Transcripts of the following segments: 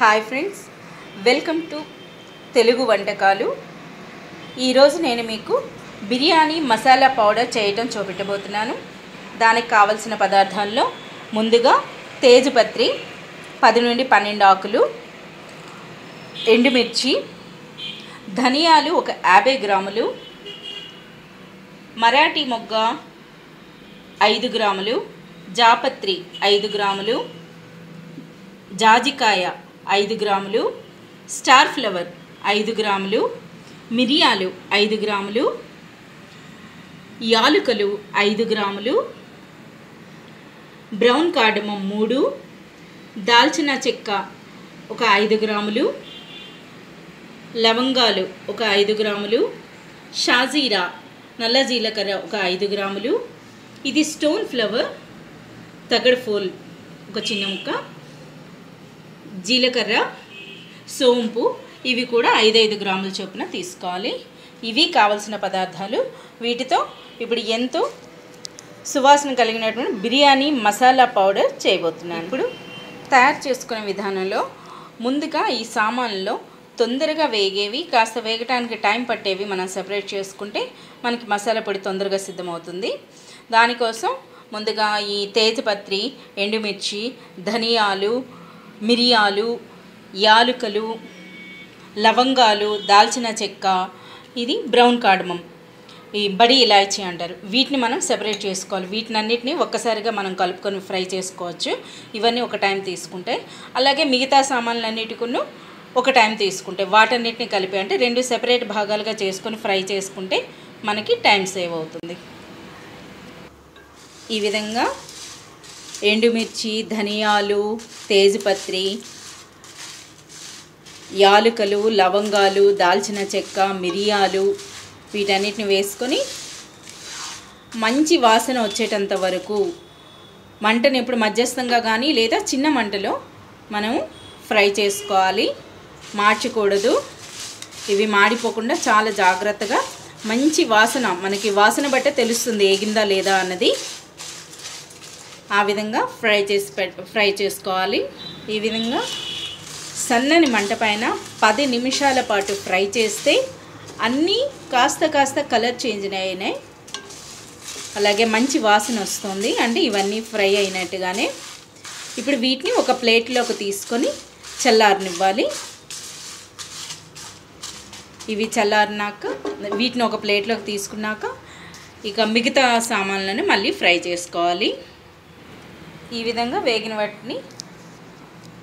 Hi friends welcome to Telugu వంటకాలు. ఈరోజు నేను మీకు బిర్యానీ మసాలా పౌడర్ చేయటం చూపెట్టబోతున్నాను. దానికి కావలసిన పదార్థాల్లో ముందుగా తేజపత్రి పది నుండి పన్నెండు ఆకులు ఎండుమిర్చి ధనియాలు ఒక యాభై గ్రాములు మరాఠీ మొగ్గ ఐదు గ్రాములు జాపత్రి ఐదు గ్రాములు జాజికాయ ఐదు గ్రాములు స్టార్ ఫ్లవర్ ఐదు గ్రాములు మిరియాలు ఐదు గ్రాములు యాలుకలు ఐదు గ్రాములు బ్రౌన్ కార్డమం మూడు దాల్చిన చెక్క ఒక ఐదు గ్రాములు లవంగాలు ఒక ఐదు గ్రాములు షాజీరా నల్ల జీలకర్ర ఒక ఐదు గ్రాములు. ఇది స్టోన్ ఫ్లవర్ తగడ ఫోల్ ఒక చిన్న ముక్క. జీలకర్ర సోంపు ఇవి కూడా ఐదైదు గ్రాముల చొప్పున తీసుకోవాలి. ఇవి కావలసిన పదార్థాలు. వీటితో ఇప్పుడు ఎంతో సువాసన కలిగినటువంటి బిర్యానీ మసాలా పౌడర్ చేయబోతున్నాను. ఇప్పుడు తయారు చేసుకునే విధానంలో ముందుగా ఈ సామాన్లో తొందరగా వేగేవి కాస్త వేగటానికి టైం పట్టేవి మనం సెపరేట్ చేసుకుంటే మనకి మసాలా పొడి తొందరగా సిద్ధమవుతుంది. దానికోసం ముందుగా ఈ తేజపత్రి ఎండుమిర్చి ధనియాలు మిరియాలు యాలుకలు లవంగాలు దాల్చిన చెక్క. ఇది బ్రౌన్ కార్డమం ఈ బడి ఇలాచీ అంటారు. వీటిని మనం సెపరేట్ చేసుకోవాలి. వీటిని అన్నిటిని ఒక్కసారిగా మనం కలుపుకొని ఫ్రై చేసుకోవచ్చు. ఇవన్నీ ఒక టైం తీసుకుంటే. అలాగే మిగతా సామాన్లన్నిటికును ఒక టైం తీసుకుంటే. వాటన్నిటిని కలిపి అంటే రెండు సెపరేట్ భాగాలుగా చేసుకొని ఫ్రై చేసుకుంటే మనకి టైం సేవ్ అవుతుంది. ఈ విధంగా ఎండుమిర్చి ధనియాలు తేజపత్రి యాలుకలు లవంగాలు దాల్చిన చెక్క మిరియాలు వీటన్నిటిని వేసుకొని మంచి వాసన వచ్చేటంత వరకు మంటను ఎప్పుడు మధ్యస్థంగా కానీ లేదా చిన్న మంటలో మనం ఫ్రై చేసుకోవాలి. మార్చకూడదు. ఇవి మాడిపోకుండా చాలా జాగ్రత్తగా మంచి వాసన మనకి వాసన బట్టే తెలుస్తుంది ఏగిందా లేదా అన్నది ఆ విధంగా ఫ్రై చేసి ఫ్రై చేసుకోవాలి. ఈ విధంగా సన్నని మంట పైన పది నిమిషాల పాటు ఫ్రై చేస్తే అన్నీ కాస్త కాస్త కలర్ చేంజ్ అయినాయి. అలాగే మంచి వాసన వస్తుంది. అంటే ఇవన్నీ ఫ్రై అయినట్టుగానే. ఇప్పుడు వీటిని ఒక ప్లేట్లోకి తీసుకొని చల్లారనివ్వాలి. ఇవి చల్లారినాక వీటిని ఒక ప్లేట్లోకి తీసుకున్నాక ఇక మిగతా సామాన్లను మళ్ళీ ఫ్రై చేసుకోవాలి. ఈ విధంగా వేగిన వాటిని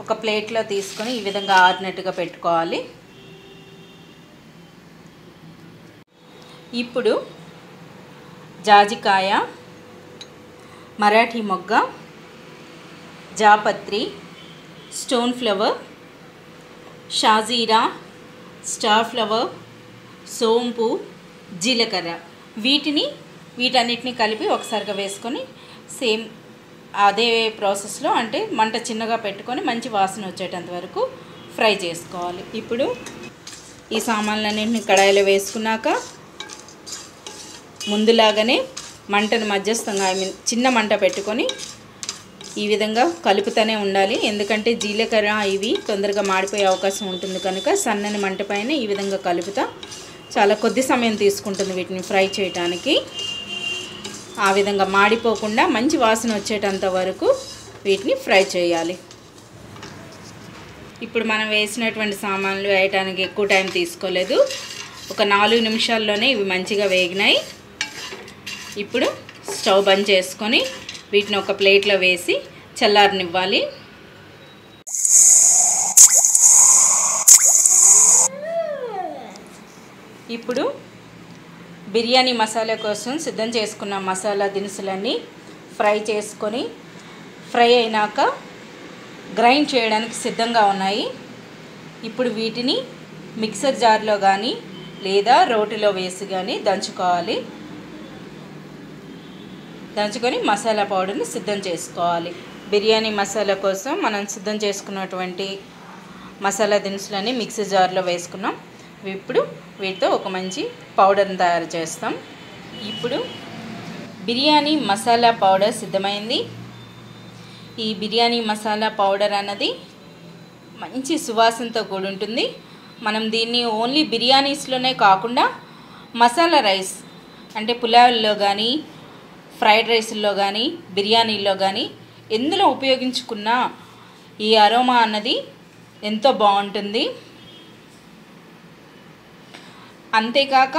ఒక ప్లేట్లో తీసుకొని ఈ విధంగా ఆరినట్టుగా పెట్టుకోవాలి. ఇప్పుడు జాజికాయ మరాఠీ మొగ్గ జాపత్రి స్టోన్ ఫ్లవర్ షాజీరా స్టార్ ఫ్లవర్ సోంపు జీలకర్ర. వీటిని వీటన్నిటిని కలిపి ఒకసారిగా వేసుకొని సేమ్ అదే ప్రాసెస్లో అంటే మంట చిన్నగా పెట్టుకొని మంచి వాసన వచ్చేటంత వరకు ఫ్రై చేసుకోవాలి. ఇప్పుడు ఈ సామాన్లన్నింటిని కడాయిలో వేసుకున్నాక ముందులాగానే మంటను మధ్యస్థంగా ఐ మీన్ చిన్న మంట పెట్టుకొని ఈ విధంగా కలుపుతూనే ఉండాలి. ఎందుకంటే జీలకర్ర ఇవి తొందరగా మాడిపోయే అవకాశం ఉంటుంది కనుక సన్నని మంట పైన ఈ విధంగా కలుపుతా. చాలా కొద్ది సమయం తీసుకుంటుంది వీటిని ఫ్రై చేయడానికి ఆ విధంగా మాడిపోకుండా మంచి వాసన వచ్చేటంత వరకు వీటిని ఫ్రై చేయాలి. ఇప్పుడు మనం వేసినటువంటి సామాన్లు వేయటానికి ఎక్కువ టైం తీసుకోలేదు. ఒక నాలుగు నిమిషాల్లోనే ఇవి మంచిగా వేగినాయి. ఇప్పుడు స్టవ్ బంద్ చేసుకొని వీటిని ఒక ప్లేట్లో వేసి చల్లారనివ్వాలి. ఇప్పుడు బిర్యానీ మసాలా కోసం సిద్ధం చేసుకున్న మసాలా దినుసులన్నీ ఫ్రై చేసుకొని ఫ్రై అయినాక గ్రైండ్ చేయడానికి సిద్ధంగా ఉన్నాయి. ఇప్పుడు వీటిని మిక్సర్ జార్లో కానీ లేదా రోటిలో వేసి కానీ దంచుకోవాలి. దంచుకొని మసాలా పౌడర్ని సిద్ధం చేసుకోవాలి. బిర్యానీ మసాలా కోసం మనం సిద్ధం చేసుకున్నటువంటి మసాలా దినుసులన్నీ మిక్సీ జార్లో వేసుకున్నాం. ఇప్పుడు వీటితో ఒక మంచి పౌడర్ని తయారు చేస్తాం. ఇప్పుడు బిర్యానీ మసాలా పౌడర్ సిద్ధమైంది. ఈ బిర్యానీ మసాలా పౌడర్ అన్నది మంచి సువాసనతో కూడి ఉంటుంది మనం దీన్ని ఓన్లీ బిర్యానీస్లోనే కాకుండా మసాలా రైస్ అంటే పులావుల్లో కానీ ఫ్రైడ్ రైస్లో కానీ బిర్యానీల్లో కానీ ఎందులో ఉపయోగించుకున్నా ఈ అరోమా అన్నది ఎంతో బాగుంటుంది. అంతేకాక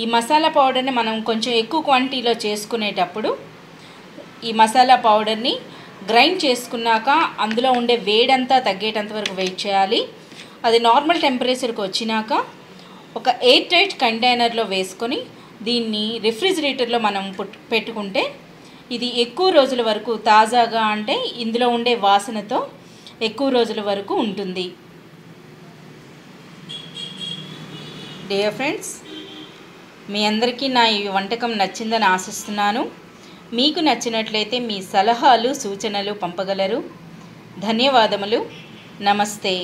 ఈ మసాలా పౌడర్ని మనం కొంచెం ఎక్కువ క్వాంటిటీలో చేసుకునేటప్పుడు ఈ మసాలా పౌడర్ని గ్రైండ్ చేసుకున్నాక అందులో ఉండే వేడంతా తగ్గేటంత వరకు వెయిట్ చేయాలి. అది నార్మల్ టెంపరేచర్కి వచ్చినాక ఒక ఎయిర్ టైట్ కంటైనర్లో వేసుకొని దీన్ని రిఫ్రిజిరేటర్లో మనం పెట్టుకుంటే ఇది ఎక్కువ రోజుల వరకు తాజాగా అంటే ఇందులో ఉండే వాసనతో ఎక్కువ రోజుల వరకు ఉంటుంది. డియర్ ఫ్రెండ్స్ మీ అందరికీ నా ఈ వంటకం నచ్చిందని ఆశిస్తున్నాను. మీకు నచ్చినట్లయితే మీ సలహాలు సూచనలు పంపగలరు. ధన్యవాదములు. నమస్తే.